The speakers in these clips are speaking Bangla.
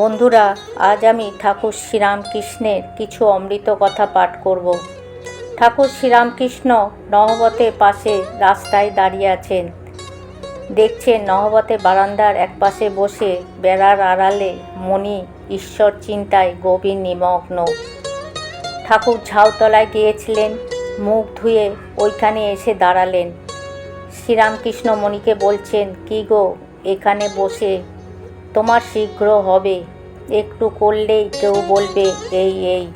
বন্ধুরা, আজ আমি ঠাকুর শ্রীরামকৃষ্ণের কিছু অমৃত কথা পাঠ করব। ঠাকুর শ্রীরামকৃষ্ণ নহবতের পাশে রাস্তায় দাঁড়িয়ে আছেন। দেখছেন নহবতে বারান্দার একপাশে বসে বেড়ার আড়ালে মণি ঈশ্বর চিন্তায় গভীর নিমগ্ন। ঠাকুর ঝাউতলায় গিয়েছিলেন, মুখ ধুয়ে ওইখানে এসে দাঁড়ালেন। শ্রীরামকৃষ্ণ মণিকে বলছেন, কি গো, এখানে বসে তোমার শীঘ্র হবে। একটু করলেই কেউ বলবে, এই এই।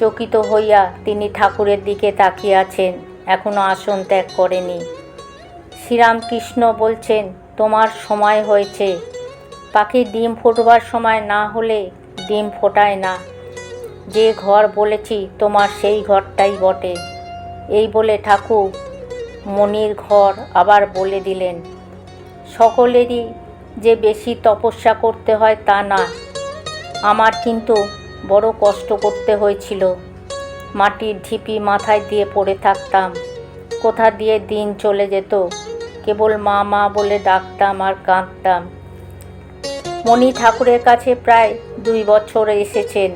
চকিত হইয়া তিনি ঠাকুরের দিকে তাকিয়ে আছেন, এখনও আসন ত্যাগ করেনি। শ্রীরামকৃষ্ণ বলছেন, তোমার সময় হয়েছে। পাখির ডিম ফোটবার সময় না হলে ডিম ফোটায় না। যে ঘর বলেছি, তোমার সেই ঘরটাই বটে। এই বলে ঠাকুর মনির ঘর আবার বলে দিলেন। সকলেরই যে বেশি তপস্যা করতে হয় তা না। আমার কিন্তু বড় কষ্ট করতে হয়েছিল। মাটির ঢিপি মাথায় দিয়ে পড়ে থাকতাম। কোথা দিয়ে দিন চলে যেত? কেবল মা মা বলে ডাকতাম আর কাঁদতাম। মণি ঠাকুরের কাছে প্রায় দুই বছর এসেছেন।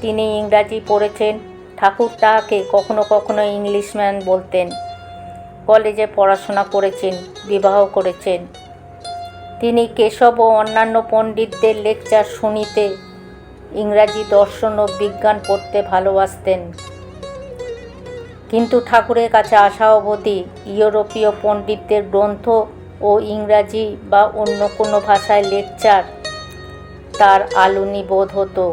তিনি ইংরাজি পড়েছেন। ঠাকুর তাকে কখনো কখনো ইংলিশম্যান বলতেন। কলেজে পড়াশোনা করেছেন, বিবাহ করেছেন। তিনি কেশব ও অন্যান্য পণ্ডিতদের লেকচার শুনিতে, ইংরাজি দর্শন ও বিজ্ঞান পড়তে ভালোবাসতেন। কিন্তু ঠাকুরের কাছে আসা অবধি ইউরোপীয় পণ্ডিতদের গ্রন্থ ও ইংরাজি বা অন্য কোনো ভাষায় লেকচার তার আলুনি বোধ হতো।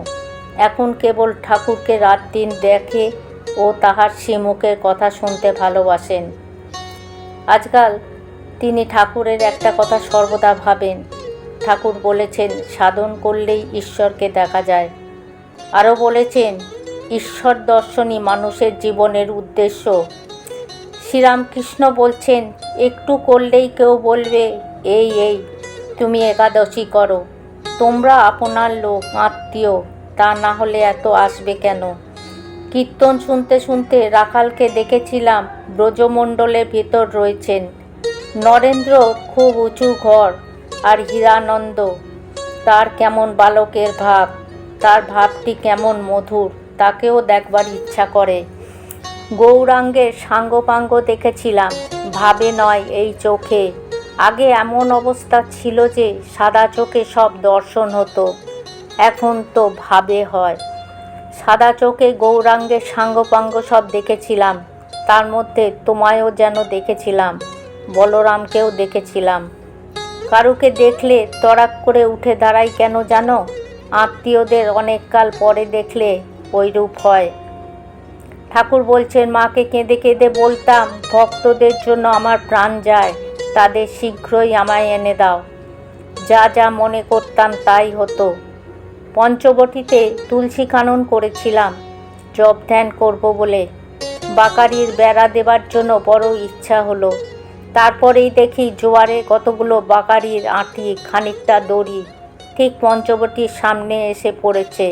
এখন কেবল ঠাকুরকে রাত দিন দেখে ও তাহার শ্রীমুখের কথা শুনতে ভালোবাসেন। আজকাল তিনি ঠাকুরের একটা কথা সর্বদা ভাবেন। ঠাকুর বলেছেন, সাধন করলেই ঈশ্বরকে দেখা যায়। আরও বলেছেন, ঈশ্বর দর্শনই মানুষের জীবনের উদ্দেশ্য। শ্রীরামকৃষ্ণ বলছেন, একটু করলেই কেউ বলবে, এই এই, তুমি একাদশী করো। তোমরা আপনার লোক, আত্মীয়, তা না হলে এত আসবে কেন? কীর্তন শুনতে শুনতে রাখালকে দেখেছিলাম, ব্রজমণ্ডলের ভেতর রয়েছেন। নরেন্দ্র খুব উঁচু ঘর আর হীরানন্দ। তার কেমন বালকের ভাব, তার ভাবটি কেমন মধুর, তাকেও দেখবার ইচ্ছা করে। গৌরাঙ্গের সাঙ্গপাঙ্গ দেখেছিলাম, ভাবে নয় এই চোখে। আগে এমন অবস্থা ছিল যে সাদা চোখে সব দর্শন হতো, এখন তো ভাবে হয়। সাদা চোখে গৌরাঙ্গের সাঙ্গপাঙ্গ সব দেখেছিলাম, তার মধ্যে তোমায়ও যেন দেখেছিলাম। বলরামকেও দেখেছিলাম। কারুকে দেখলে তড়াক করে উঠে দাঁড়াই কেন জানো? আত্মীয়দের অনেককাল পরে দেখলে ওইরূপ হয়। ঠাকুর বলছেন, মাকে কেঁদে কেঁদে বলতাম, ভক্তদের জন্য আমার প্রাণ যায়, তাদের শীঘ্রই আমায় এনে দাও। যা যা মনে করতাম তাই হতো। পঞ্চবটিতে তুলসী কানন করেছিলাম জব ধ্যান করব বলে। বাকারির বেড়া দেবার জন্য বড় ইচ্ছা হলো। তারপরেই দেখি জোয়ারে কতগুলো বাকারির আঁটি, খানিকটা দড়ি ঠিক পঞ্চবটির সামনে এসে পড়েছে।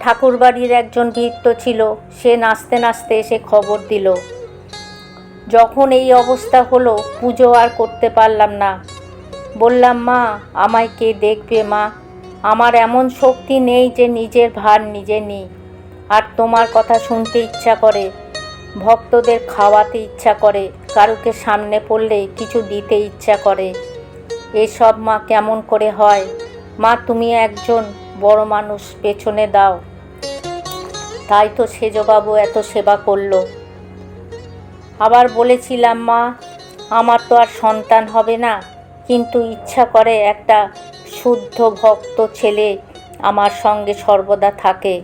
ঠাকুরবাড়ির একজন ভৃত্য ছিল, সে নাচতে নাচতে এসে খবর দিল, যখন এই অবস্থা হলো, পুজো আর করতে পারলাম না। বললাম, মা, আমায় কে দেখবে, মা? আমার এমন শক্তি নেই যে নিজের ভার নিজে নিই। আর তোমার কথা শুনতে ইচ্ছা করে, ভক্তদের খাওয়াতে ইচ্ছা করে কারুকে সামনে পড়লে কিছু দিতে ইচ্ছা করে। এসব মা কেমন করে হয়? মা, তুমি একজন বড় মানুষ, পেছনে দাও। তাই তো সেজবাবু এত সেবা করল। আবার বলেছিলাম, মা, আমার তো আর সন্তান হবে না। কিন্তু ইচ্ছা করে একটা শুদ্ধ ভক্ত ছেলে আমার সঙ্গে সর্বদা থাকে।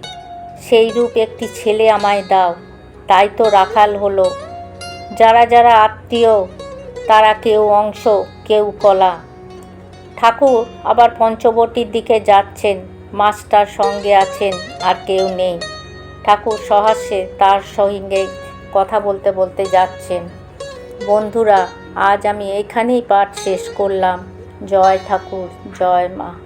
সেই রূপ একটি ছেলে আমায় দাও। তাই তো রাখাল হলো। যারা যারা আত্মীয়, তারা কেউ অংশ, কেউ কলা। ঠাকুর আবার পঞ্চবটির দিকে যাচ্ছেন, মাস্টার সঙ্গে আছেন আর কেউ নেই। ঠাকুর সহাস্যে তার সঙ্গে কথা বলতে বলতে যাচ্ছেন। বন্ধুরা, আজ আমি এখানেই পাঠ শেষ করলাম। জয় ঠাকুর, জয় মা।